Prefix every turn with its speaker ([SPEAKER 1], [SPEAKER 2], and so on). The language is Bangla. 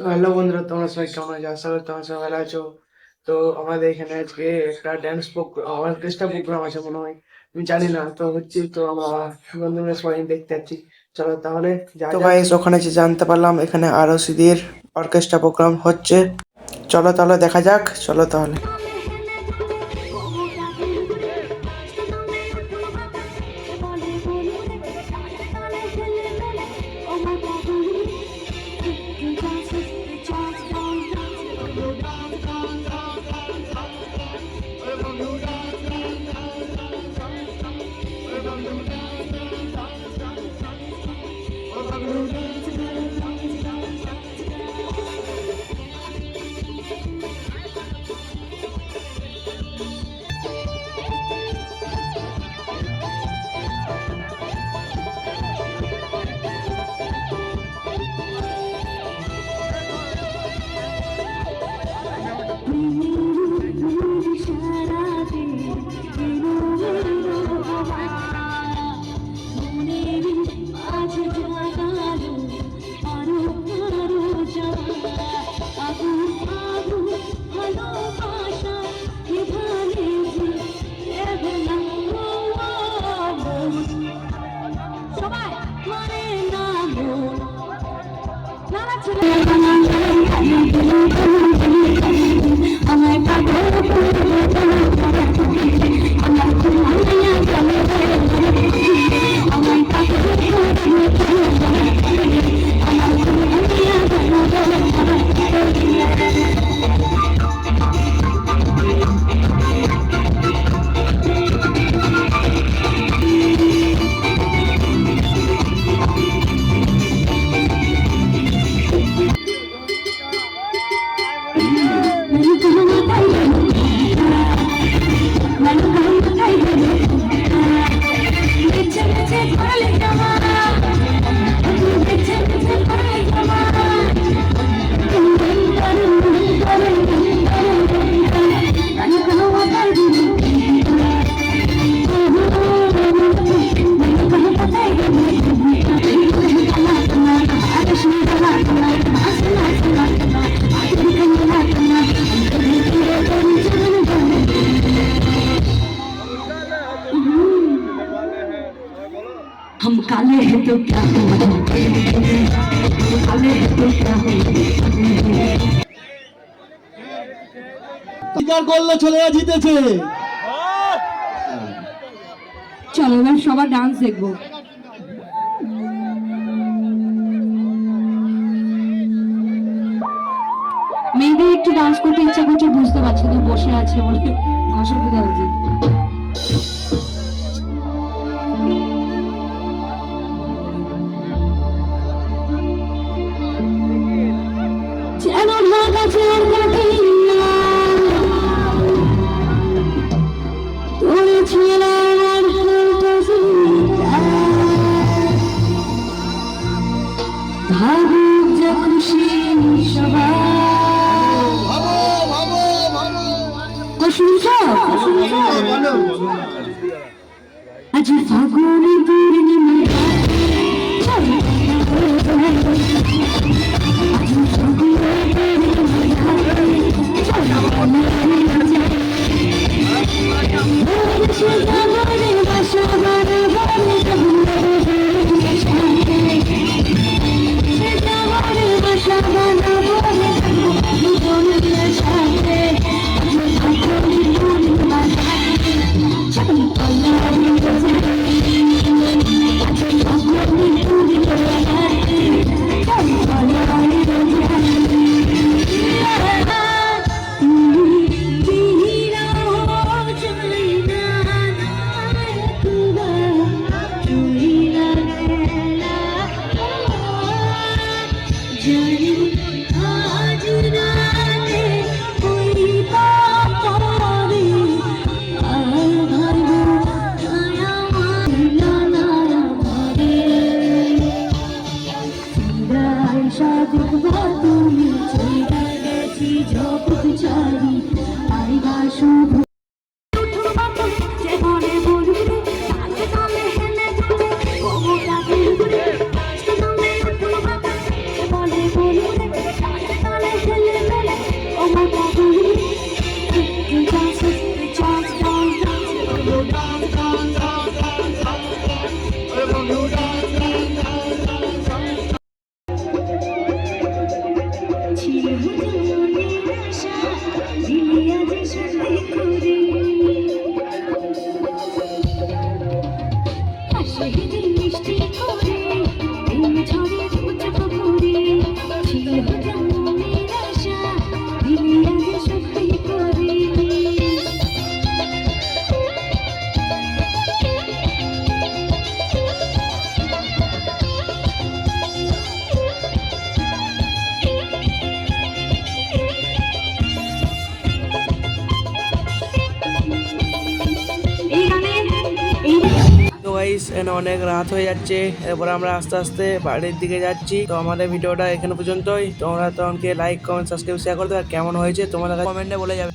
[SPEAKER 1] তো হ্যালো বন্ধুরা তোমরা সবাই কেমন আছো? আশা করি তোমরা সবাই ভালো আছো। তো আমাদের এখানে আজকে একটা ড্যান্স প্রোগ্রাম অর্কেস্ট্রা প্রোগ্রাম আছে মনে হয়। আমি জানি না তো হচ্ছে তো আমরা বন্ধুরা সবাই দেখতে যাচ্ছি। চলো তাহলে তো গাইস ওখানে যে জানতে পারলাম এখানে আরও সিদির অর্কেস্ট্রা প্রোগ্রাম হচ্ছে। চলো তাহলে দেখা যাক চলো তাহলে।
[SPEAKER 2] हम काले हैं तो क्या हुआ हम काले हैं तो क्या हुआ
[SPEAKER 3] স্বীকার করলো ছেলেরা জিতেছে
[SPEAKER 2] চলো এবার সবার ডান্স দেখবো মেয়েদের একটু ডান্স করতে ইচ্ছা করছে বুঝতে পারছি তো বসে আছে বলে অসুবিধা হচ্ছে আজ ফাগুনি সাদিক তুমি ছেড়ে গেছি জগৎ চারি আইবা শুধু
[SPEAKER 1] গাইস এখানে অনেক রাত হয়ে যাচ্ছে। এরপর আমরা আস্তে আস্তে বাড়ির দিকে যাচ্ছি। তো আমাদের ভিডিওটা এখানে পর্যন্তই। তোমরা তখনকে লাইক কমেন্ট সাবস্ক্রাইব শেয়ার করে দেবে কেমন হয়েছে তোমাদের কমেন্টে বলে যাবে।